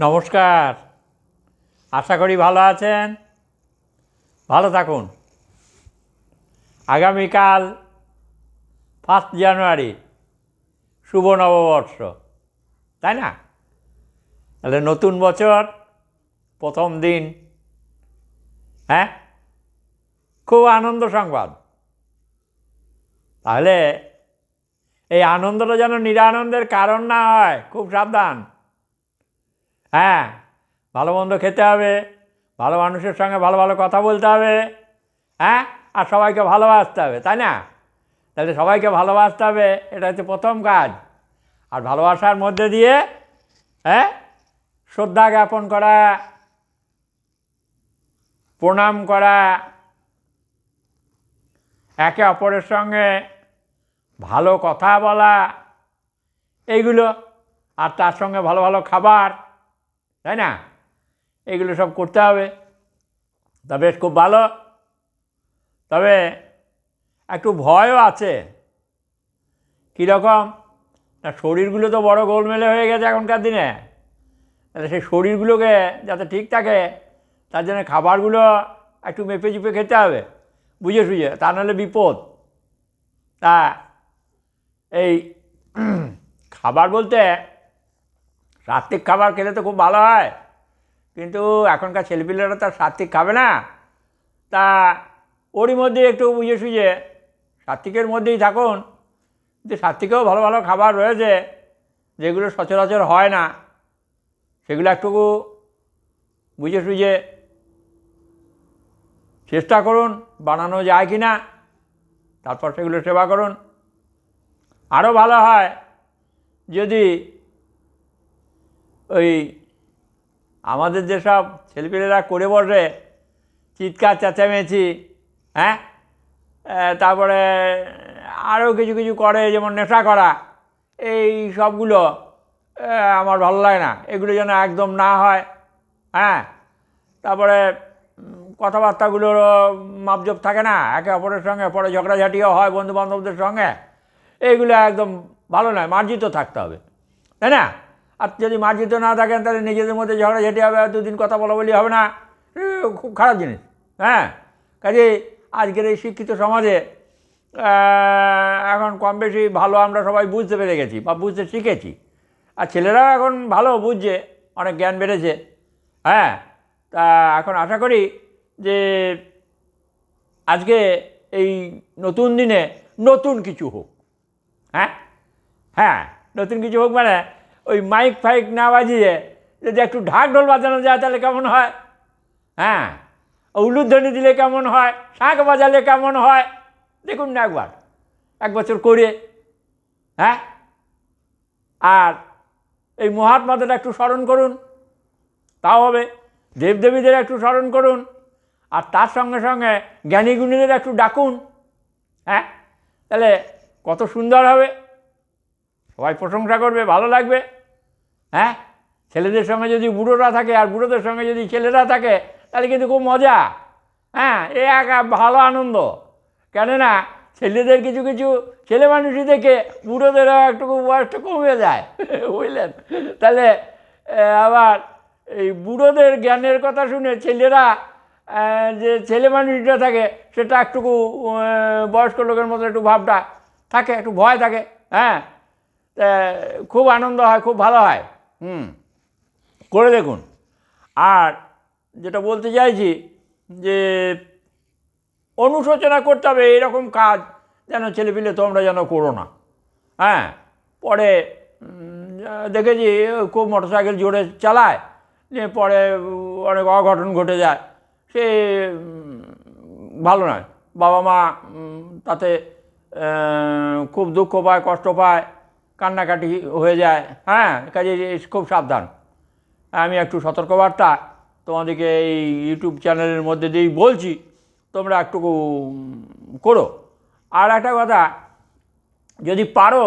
নমস্কার। আশা করি ভালো আছেন। ভালো থাকুন। আগামীকাল ফার্স্ট জানুয়ারি শুভ নববর্ষ। তাই না? তাহলে নতুন বছর, প্রথম দিন। হ্যাঁ? খুব আনন্দ সংবাদ। তাহলে এই আনন্দটা যেন নিরানন্দের কারণ না হয়, খুব সাবধান। হ্যাঁ ভালো মন্দ খেতে হবে, ভালো মানুষের সঙ্গে ভালো ভালো কথা বলতে হবে হ্যাঁ আর সবাইকে ভালোবাসতে হবে, তাই না? তাহলে সবাইকে ভালোবাসতে হবে, এটা হচ্ছে প্রথম কাজ। আর ভালোবাসার মধ্যে দিয়ে হ্যাঁ শ্রদ্ধা জ্ঞাপন করা, প্রণাম করা, একে অপরের সঙ্গে ভালো কথা বলা, এইগুলো, আর তার সঙ্গে ভালো ভালো খাবার তাই না? এগুলো সব করতে হবে। তা বেশ, খুব ভালো। তবে একটু ভয়ও আছে। কীরকম? না, শরীরগুলো তো বড় গোলমেলে হয়ে গেছে এখনকার দিনে। তাহলে সেই শরীরগুলোকে যাতে ঠিক থাকে, তার জন্য খাবারগুলো একটু মেপে চুপে খেতে হবে। বুঝে সুঝে তা নাহলে বিপদ। তা এই খাবার বলতে সাত্বিক খাবার খেলে তো খুব ভালো হয়। কিন্তু এখনকার ছেলেপিলেরা তো আর সাত্বিক খাবে না। তা ওরই মধ্যে একটু বুঝে সুঝে সাত্বিকের মধ্যেই থাকুন। কিন্তু সাত্বিকেও ভালো ভালো খাবার রয়েছে, যেগুলো সচরাচর হয় না। সেগুলো একটুকু বুঝে সুঝে চেষ্টা করুন, বানানো যায় কি না তারপর সেগুলো সেবা করুন। আরও ভালো হয় যদি ওই আমাদের যেসব ছেলেপিলেরা করে বসে, চিৎকার চেঁচামেচি হ্যাঁ? তারপরে আরও কিছু কিছু করে, যেমন নেশা করা, এই সবগুলো আমার ভালো লাগে না। এগুলো যেন একদম না হয় হ্যাঁ? তারপরে কথাবার্তাগুলোর মাপজোপ থাকে না, একে অপরের সঙ্গে, পরে ঝগড়াঝাটিও হয় বন্ধু বান্ধবদের সঙ্গে। এইগুলো একদম ভালো নয়, মার্জিত থাকতে হবে, তাই না? আর যদি মার্জিত না থাকেন, তাহলে নিজেদের মধ্যে ঝগড়াঝাটি হবে দুদিন কথা বলা বলি হবে না। খুব খারাপ জিনিস। হ্যাঁ? কাজে আজকের এই শিক্ষিত সমাজে এখন কম বেশি ভালো আমরা সবাই বুঝতে পেরে গেছি বা বুঝতে শিখেছি। আর ছেলেরাও এখন ভালো বুঝছে, অনেক জ্ঞান বেড়েছে। হ্যাঁ? তা এখন আশা করি যে আজকে এই নতুন দিনে নতুন কিছু হোক। হ্যাঁ? হ্যাঁ নতুন কিছু হোক মানে ওই মাইক ফাইক না বাজিয়ে যদি একটু ঢাক ঢোল বাজানো যায় তাহলে কেমন হয়? হ্যাঁ? উলুধ্বনি দিলে কেমন হয়? শাঁখ বাজালে কেমন হয়? দেখুন না একবার। এক বছর করে। হ্যাঁ? আর এই মহাত্মাদের একটু স্মরণ করুন। তাও হবে। দেবদেবীদের একটু স্মরণ করুন। আর তার সঙ্গে সঙ্গে জ্ঞানীগুণীদের একটু ডাকুন। হ্যাঁ? তাহলে কত সুন্দর হবে। সবাই প্রশংসা করবে, ভালো লাগবে। হ্যাঁ? ছেলেদের সঙ্গে যদি বুড়োরা থাকে আর বুড়োদের সঙ্গে যদি ছেলেরা থাকে, তাহলে কিন্তু খুব মজা। হ্যাঁ এ এক ভালো আনন্দ। কেননা ছেলেদের কিছু কিছু ছেলে মানুষই দেখে বুড়োদেরও একটু বয়সটা কমে যায়, বুঝলেন? তাহলে আবার এই বুড়োদের জ্ঞানের কথা শুনে ছেলেরা যে ছেলে মানুষটা থাকে, সেটা একটুকু বয়স্ক লোকের মতো একটু ভাবটা থাকে, একটু ভয় থাকে। হ্যাঁ? খুব আনন্দ হয় খুব ভালো হয়। হুম। করে দেখুন। আর যেটা বলতে চাইছি যে অনুশোচনা করতে হবে এরকম কাজ যেন ছেলেপিলে তোমরা যেন করো না। হ্যাঁ পরে দেখেছি খুব মোটরসাইকেল জোরে চালায় যে পরে অনেক অঘটন ঘটে যায়। সে ভালো নয়। বাবা মা তাতে খুব দুঃখ পায় কষ্ট পায়। কান্নাকাটি হয়ে যায়। হ্যাঁ কাজে খুব সাবধান। আমি একটু সতর্কবার্তা তোমাদেরকে এই ইউটিউব চ্যানেলের মধ্যে দিয়েই বলছি, তোমরা একটু করো। আর একটা কথা, যদি পারো,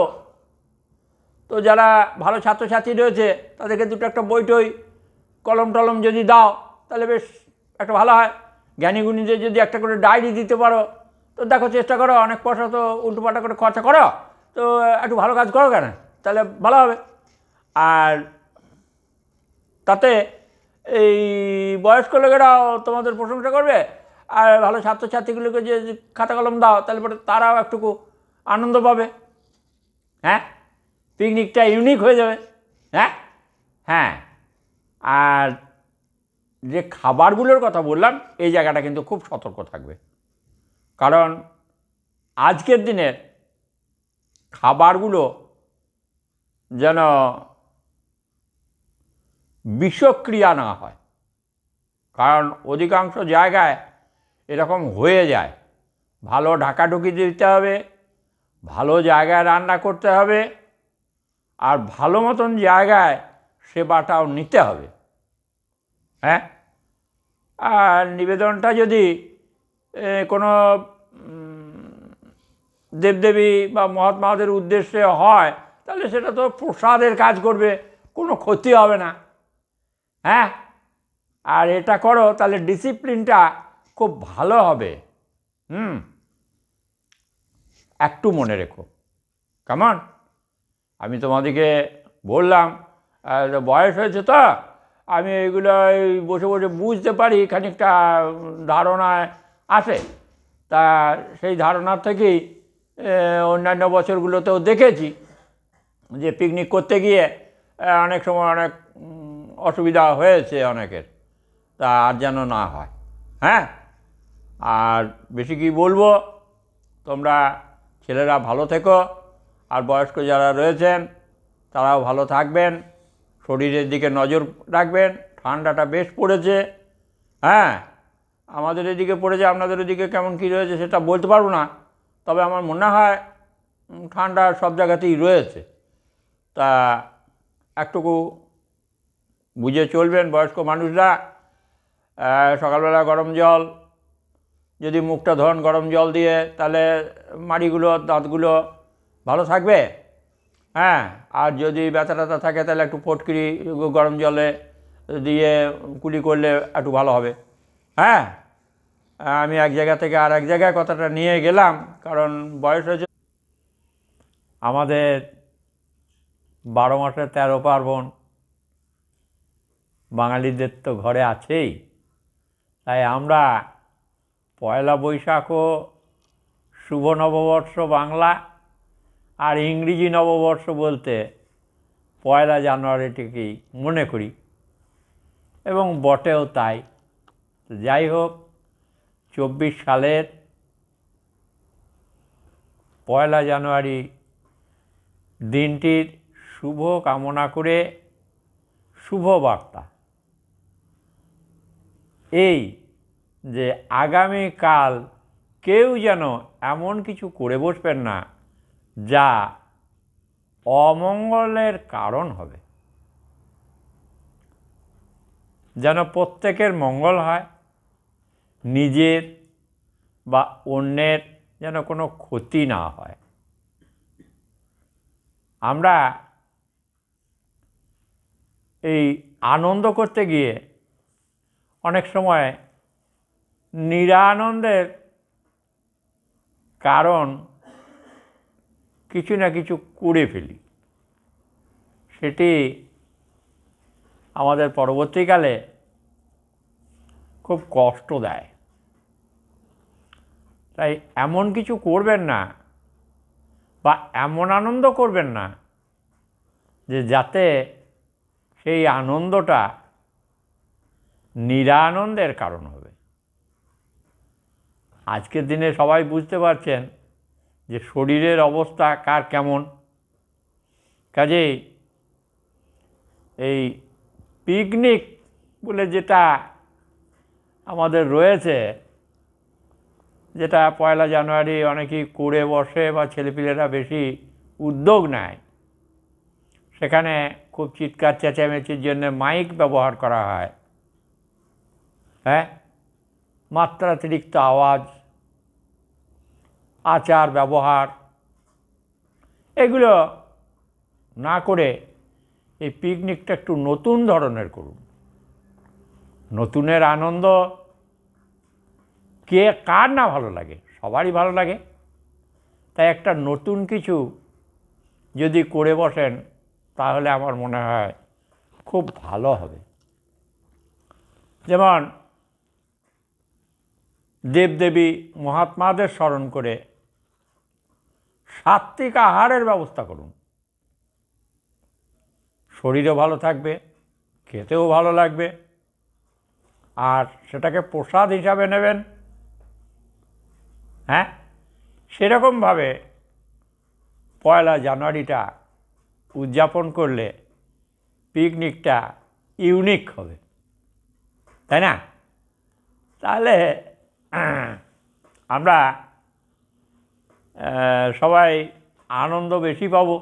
তো যারা ভালো ছাত্রছাত্রী রয়েছে, তাদেরকে দুটো একটা বই টই, কলম টলম যদি দাও, তাহলে বেশ একটা ভালো হয়। জ্ঞানীগুণীদের যদি একটা করে ডায়েরি দিতে পারো, তো দেখো চেষ্টা করো, অনেক পয়সা তো উল্টোপাল্টা করে খরচা করো। তো, একটু ভালো কাজ করো কেন? তাহলে ভালো হবে। আর তাতে এই বয়স্ক লোকেরাও তোমাদের প্রশংসা করবে, আর ভালো ছাত্রছাত্রীগুলোকে যে খাতা কলম দাও, তাহলে পরে তারাও একটুকু আনন্দ পাবে। হ্যাঁ? পিকনিকটা ইউনিক হয়ে যাবে। হ্যাঁ? হ্যাঁ। আর যে খাবারগুলোর কথা বললাম, এই জায়গাটা কিন্তু খুব সতর্ক থাকবে। কারণ আজকের দিনের খাবারগুলো যেন বিষক্রিয়া না হয়। কারণ অধিকাংশ জায়গায় এরকম হয়ে যায়। ভালো ঢাকাঢুকি দিতে হবে, ভালো জায়গায় রান্না করতে হবে, আর ভালো মতন জায়গায় সেবাটাও নিতে হবে। হ্যাঁ? আর নিবেদনটা যদি কোনো দেবদেবী বা মহাত্মাদের উদ্দেশ্যে হয়, তাহলে সেটা তো প্রসাদের কাজ করবে, কোনো ক্ষতি হবে না। হ্যাঁ? আর এটা করো, তাহলে ডিসিপ্লিনটা খুব ভালো হবে। হুম? একটু মনে রেখো। কেমন আমি তোমাদেরকে বললাম বয়স হয়েছে তো, আমি এগুলো বসে বসে বুঝতে পারি, খানিকটা ধারণায় আসে। তা সেই ধারণার থেকেই অন্যান্য বছরগুলোতেও দেখেছি যে পিকনিক করতে গিয়ে অনেক সময় অনেক অসুবিধা হয়েছে অনেকের। তা আর যেন না হয় হ্যাঁ? আর বেশি কি বলব, তোমরা ছেলেরা ভালো থেকো, আর বয়স্ক যারা রয়েছেন, তারাও ভালো থাকবেন, শরীরের দিকে নজর রাখবেন, ঠান্ডাটা বেশ পড়েছে হ্যাঁ? আমাদের এদিকে পড়েছে, আপনাদের এদিকে কেমন কী রয়েছে সেটা বলতে পারব না। তবে আমার মনে হয় ঠান্ডা সব জায়গাতেই রয়েছে। তা একটুকু বুঝে চলবেন বয়স্ক মানুষরা সকালবেলা গরম জল, যদি মুখটা ধন গরম জল দিয়ে, তাহলে মাড়িগুলো, দাঁতগুলো ভালো থাকবে? হ্যাঁ আর যদি ব্যথা ট্যাথা থাকে, তাহলে একটু ফটকিরি গরম জলে দিয়ে কুলি করলে একটু ভালো হবে। হ্যাঁ? আমি এক জায়গা থেকে আর এক জায়গায় কথাটা নিয়ে গেলাম, কারণ বয়স হয়েছে আমাদের বারো মাসে তেরো পার্বণ। বাঙালিদের তো ঘরে আছেই। তাই আমরা পয়লা বৈশাখও শুভ নববর্ষ বাংলা আর ইংরেজি নববর্ষ বলতে পয়লা জানুয়ারিটিকেই মনে করি। এবং বটেও তাই। যাই হোক চব্বিশ সালের পয়লা জানুয়ারি দিনটির শুভ কামনা করে শুভ বার্তা। এই যে আগামীকাল কেউ যেন এমন কিছু করে বসবেন না, যা অমঙ্গলের কারণ হবে। যেন প্রত্যেকের মঙ্গল হয় নিজের বা অন্যের যেন কোনো ক্ষতি না হয়। আমরা এই আনন্দ করতে গিয়ে অনেক সময় নিরানন্দের কারণ কিছু না কিছু করে ফেলি। সেটি আমাদের পরবর্তীকালে খুব কষ্ট দেয়। তাই এমন কিছু করবেন না বা এমন আনন্দ করবেন না যে যাতে সেই আনন্দটা নিরানন্দের কারণ হবে। আজকের দিনে সবাই বুঝতে পারছেন যে শরীরের অবস্থা কার কেমন। কাজেই এই পিকনিক বলে যেটা আমাদের রয়েছে যেটা পয়লা জানুয়ারি অনেকেই করে বসে বা ছেলেপিলেরা বেশি উদ্যোগ নেয়। সেখানে খুব চিৎকার চেঁচামেচির জন্য মাইক ব্যবহার করা হয়। হ্যাঁ? মাত্রাতিরিক্ত আওয়াজ, আচার ব্যবহার, এগুলো না করে এই পিকনিকটা একটু নতুন ধরনের করুন। নতুনের আনন্দ কে কার না ভালো লাগে? সবারই ভালো লাগে। তাই একটা নতুন কিছু যদি করে বসেন, তাহলে আমার মনে হয় খুব ভালো হবে। যেমন দেবদেবী মহাত্মাদের স্মরণ করে সাত্বিক আহারের ব্যবস্থা করুন। শরীরও ভালো থাকবে, খেতেও ভালো লাগবে। আর সেটাকে প্রসাদ হিসাবে নেবেন। হ্যাঁ? সেরকমভাবে পয়লা জানুয়ারিটা উদযাপন করলে পিকনিকটা ইউনিক হবে। তাই না? তাহলে আমরা সবাই আনন্দ বেশি পাবো।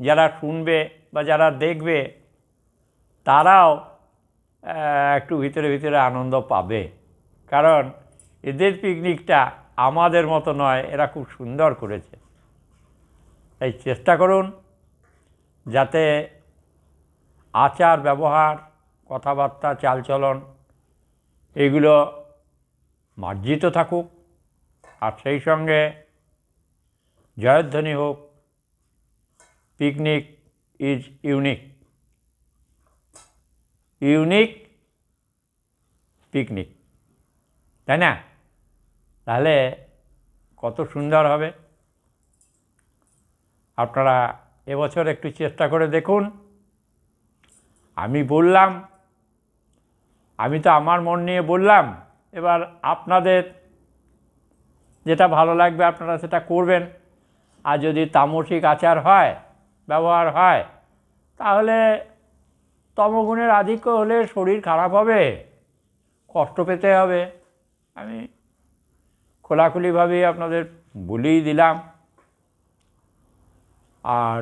যারা শুনবে বা যারা দেখবে, তারাও একটু ভিতরে ভিতরে আনন্দ পাবে। কারণ এদের পিকনিকটা আমাদের মতো নয়, এরা খুব সুন্দর করেছে। তাই চেষ্টা করুন যাতে আচার ব্যবহার কথাবার্তা, চালচলন এগুলো মার্জিত থাকুক আর সেই সঙ্গে জয়ধ্বনি হোক, picnic is unique. Unique picnic, তাই না? তাহলে কত সুন্দর হবে। আপনারা এবছর একটু চেষ্টা করে দেখুন। আমি বললাম, আমি তো আমার মন নিয়ে বললাম, এবার আপনাদের যেটা ভালো লাগবে আপনারা সেটা করবেন। আর যদি তামসিক আচার হয়, ব্যবহার হয়, তাহলে তমগুণের আধিক্য হলে শরীর খারাপ হবে, কষ্ট পেতে হবে। আমি খোলাখুলিভাবেই আপনাদের বলেই দিলাম। আর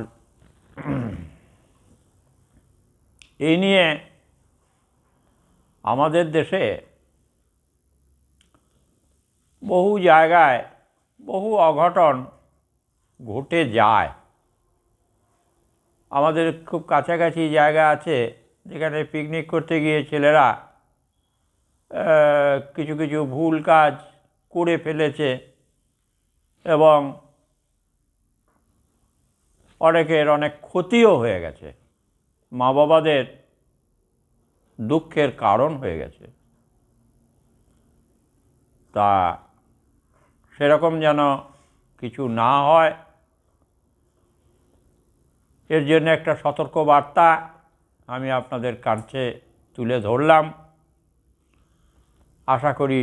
এই নিয়ে আমাদের দেশে বহু জায়গায় বহু অঘটন ঘটে যায়। আমাদের খুব কাছাকাছি জায়গা আছে, যেখানে পিকনিক করতে গিয়ে ছেলেরা কিছু কিছু ভুল কাজ করে ফেলেছে এবং অনেকের অনেক ক্ষতিও হয়ে গেছে। মা বাবাদের দুঃখের কারণ হয়ে গেছে। তা সেরকম যেন কিছু না হয়, এর জন্য একটা সতর্ক বার্তা আমি আপনাদের কাছে তুলে ধরলাম। আশা করি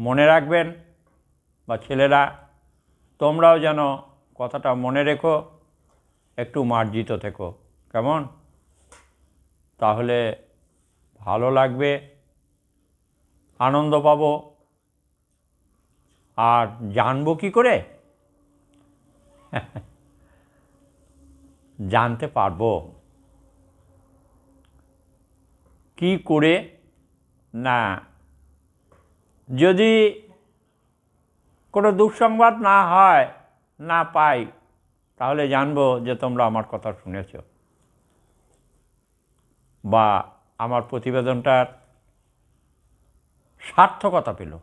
মনে রাখবেন বা ছেলেরা, তোমরাও যেন কথাটা মনে রেখো, একটু মার্জিত থেকো। কেমন? তাহলে ভালো লাগবে, আনন্দ পাবো। আর জানব কি করে? জানতে পারব। কি করে? না যদি কোনো দুঃসংবাদ না হয়, না পাই, তাহলে জানব যে তোমরা আমার কথা শুনেছ। বা আমার প্রতিবেদনটার সার্থকতা পেল।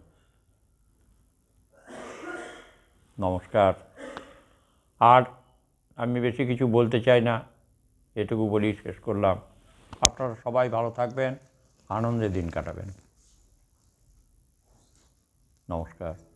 নমস্কার। আর আমি বেশি কিছু বলতে চাই না, এটুকু বলি শেষ করলাম। আপনারা সবাই ভালো থাকবেন, আনন্দে দিন কাটাবেন। নমস্কার